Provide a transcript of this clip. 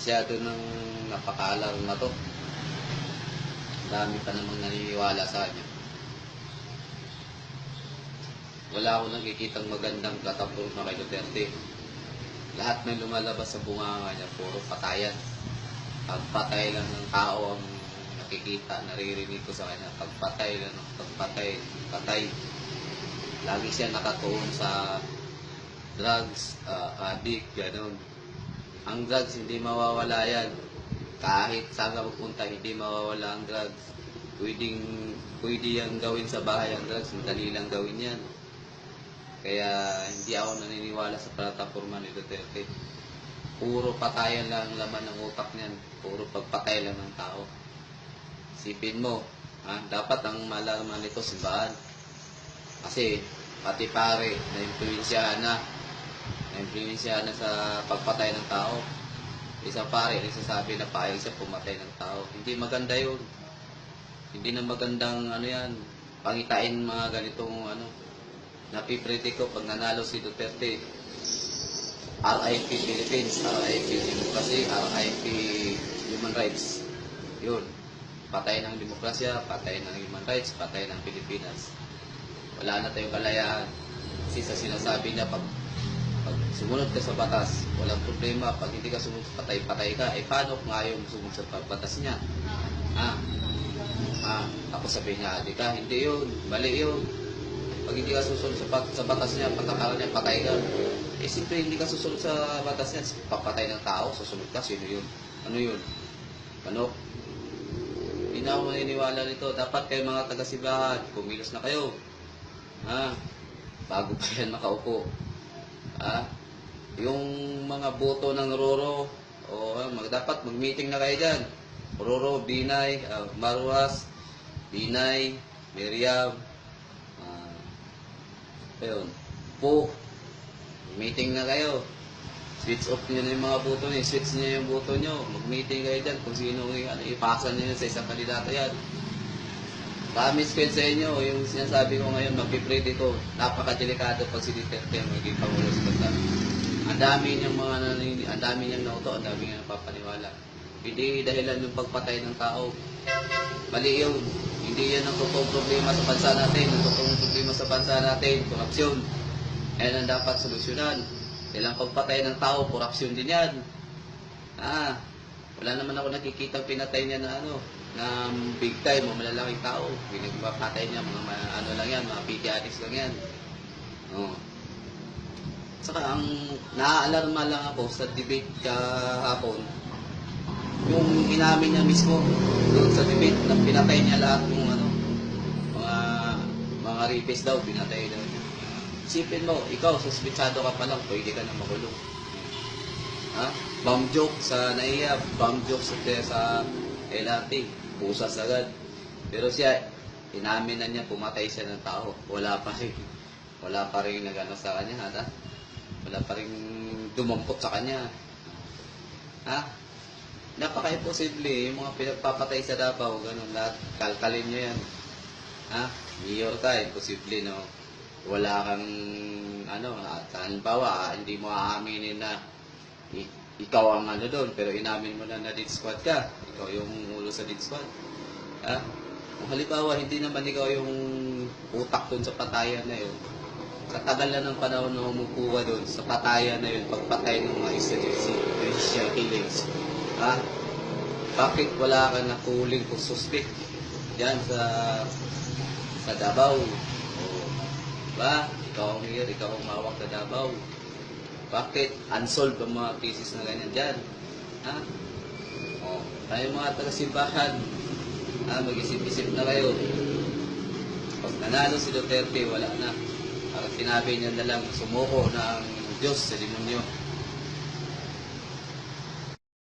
Masyado nang napakaalarm na to. Dami pa namang naniniwala sa kanya. Wala akong nakikitang magandang plataforma kay Duterte. Lahat ng lumalabas sa bunganga niya, puro patayan. Pagpatay lang ng tao ang nakikita, naririnig ko sa kanya. Pagpatay lang, pagpatay, patay. Lagi siya nakatuon sa drugs, uh, addict, gano'n. Ang drugs, hindi mawawala yan. Kahit saan ka pupunta, hindi mawawala ang drugs. Pwedeng, pwede yan gawin sa bahay ang drugs, madali lang gawin yan. Kaya hindi ako naniniwala sa plataforma ni Duterte. Puro patayan lang ang laman ng utak niyan. Puro pagpatay lang ng tao. Sipin mo, ha? dapat ang malarman nito simbahan. Kasi pati pare, na-influensyahan na. Na-influensyahan na sa pagpatay ng tao. Isang pare, nagsasabi na payag siya pumatay ng tao. Hindi maganda yun. Hindi na magandang ano yan, pangitain mga ganitong ano. Napipredict ko pag nanalo si Duterte, RIP Philippines, RIP Democracy, RIP Human Rights. Yun. Patay ng demokrasya, patay ng human rights, patay ng Pilipinas. Wala na tayong kalayaan. Kasi sa sinasabi niya, pag sumunod ka sa batas, walang problema. Pag hindi ka sumunod, patay-patay ka. Eh, paano kung ayaw sumunod sa batas niya? Ah, ah, tapos sabihin niya, di ka, hindi yun, mali yun. Pag hindi ka susunod sa, sa batas niya, patakaran niya, patay ka. Eh, simple, hindi ka susunod sa batas niya, papatay ng tao, susunod ka, sino yun? Ano yun? Ano? Hindi na maniniwala nito. Dapat kayo mga taga-sibahan, kumilos na kayo. Ha? Bago pa yan makaupo. Ha? Yung mga boto ng Roro, o mag, dapat mag-meeting na kayo dyan. Roro, Binay, ah, Marwas, Binay, Miriam, ah, ayun, Po, meeting na kayo. Switch off nyo na yung mga boto nyo, switch nyo yung boto nyo, mag-meeting kayo dyan kung sino ano, ipasa nyo sa isang kandidato yan. Promise ko sa inyo, yung sinasabi ko ngayon, mag-pray ko, napakadelikado pag si Duterte ang magiging Pangulo sa bansa. Ang dami niyang mga nanini, ang dami niyang nauto, ang dami niyang napapaniwala. Hindi dahilan yung pagpatay ng tao. Mali yun. Hindi yan ang totoong problema sa bansa natin. Ang totoong problema sa bansa natin, korupsyon. Yan ang dapat solusyonan. Kailang pagpatay ng tao, korupsyon din yan. Ah, wala naman ako nakikita pinatay niya na ano, na big time o malalaking tao. Pinagpapatay niya, mga ano lang yan, mga PT addicts lang yan. Oh. Saka ang naaalarma lang ako sa debate kahapon, yung inamin niya mismo doon sa debate na pinatay niya lahat ng ano, mga mga rapist daw, pinatay daw niya. Isipin mo, ikaw, suspitsado ka pa lang, pwede ka na makulong. Ha? Bomb joke sa naiya, bomb joke sa, sa LRT, pusas agad. Pero siya, inamin na niya, pumatay siya ng tao. Wala pa rin. Wala pa rin nagano sa kanya, ha? Wala pa rin dumampot sa kanya. Ha? Napaka-imposible, yung mga pinagpapatay sa Davao, ganun, lahat, kalkalin nyo yan. Ha? Mayor ka, imposible, no? Wala kang, ano, at halimbawa, hindi mo aaminin na ikaw ang ano doon, pero inamin mo na na dead squad ka. Ikaw yung ulo sa dead squad. Ha? Kung halimbawa, hindi naman ikaw yung utak doon sa patayan na yun. Sa tagal na ng panahon na umupo ka doon, sa patayan na yun, pagpatay ng mga extrajudicial killings. Ha? Bakit wala ka nakuling kung suspect? Yan sa sa Davao. Ba? Ikaw ang mayor, ikaw ang mawak sa Davao. Bakit unsolved ang mga cases na ganyan dyan? Ha? O, tayo mga taga-simbahan, ha, mag-isip-isip na kayo. Pag nanalo si Duterte, wala na. Sinabi niya na lang, sumuko na ang Diyos sa demonyo.